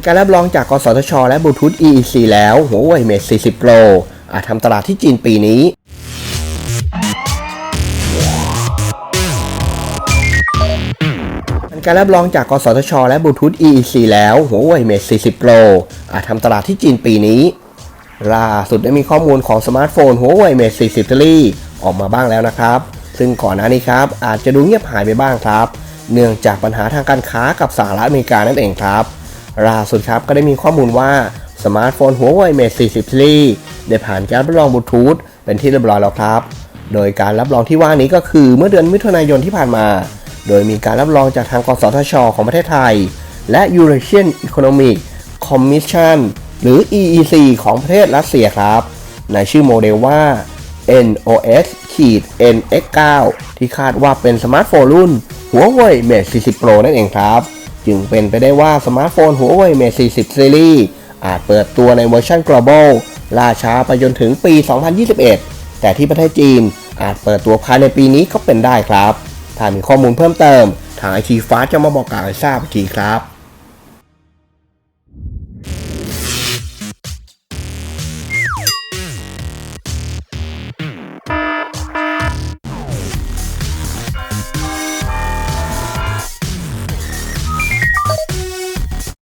การรับรองจากกสทช และบลูทูธ EEC แล้วหัวเว่ย Mate 40 Pro อาจทำตลาดที่จีนปีนี้ การรับรองจากกสทช และบลูทูธ EEC แล้วหัวเว่ย Mate 40 Pro อาจทำตลาดที่จีนปีนี้ ล่าสุดได้มีข้อมูลของสมาร์ทโฟนหัวเว่ย Mate 40 Series ออกมาบ้างแล้วนะครับ ซึ่งก่อนหน้านี้ครับ อาจจะดูเงียบหายไปบ้างครับ เนื่องจากปัญหาทางการค้ากับสหรัฐอเมริกานั่นเองครับ ล่าสุดครับก็ได้มีข้อมูลว่าสมาร์ทโฟนหัวเว่ย Mate 40 Series ได้ผ่านการรับรองบลูทูธเป็นที่เรียบร้อยแล้วครับ โดยการรับรองที่ว่านี้ก็คือเมื่อเดือนมิถุนายนที่ผ่านมา โดยมีการรับรองจากทางกสทช ของประเทศไทย และ Eurasian Economic Commission หรือ EEC ของประเทศรัสเซียครับ ในชื่อโมเดลว่า NOS NX9 ที่คาดว่าเป็นสมาร์ทโฟนรุ่นหัวเว่ย Mate 40 Pro นั่นเองครับ จึงเป็นไปได้ว่าสมาร์ทโฟนหัวเว่ย Mate 40 Series อาจเปิดตัวในเวอร์ชัน global ล่าช้าไปจนถึงปี 2021 แต่ที่ประเทศจีนอาจเปิดตัวภายในปีนี้ก็เป็นได้ครับ ถ้ามีข้อมูลเพิ่มเติม ทางไอทีฟ้าจะมาบอกกล่าวให้ทราบอีกทีครับ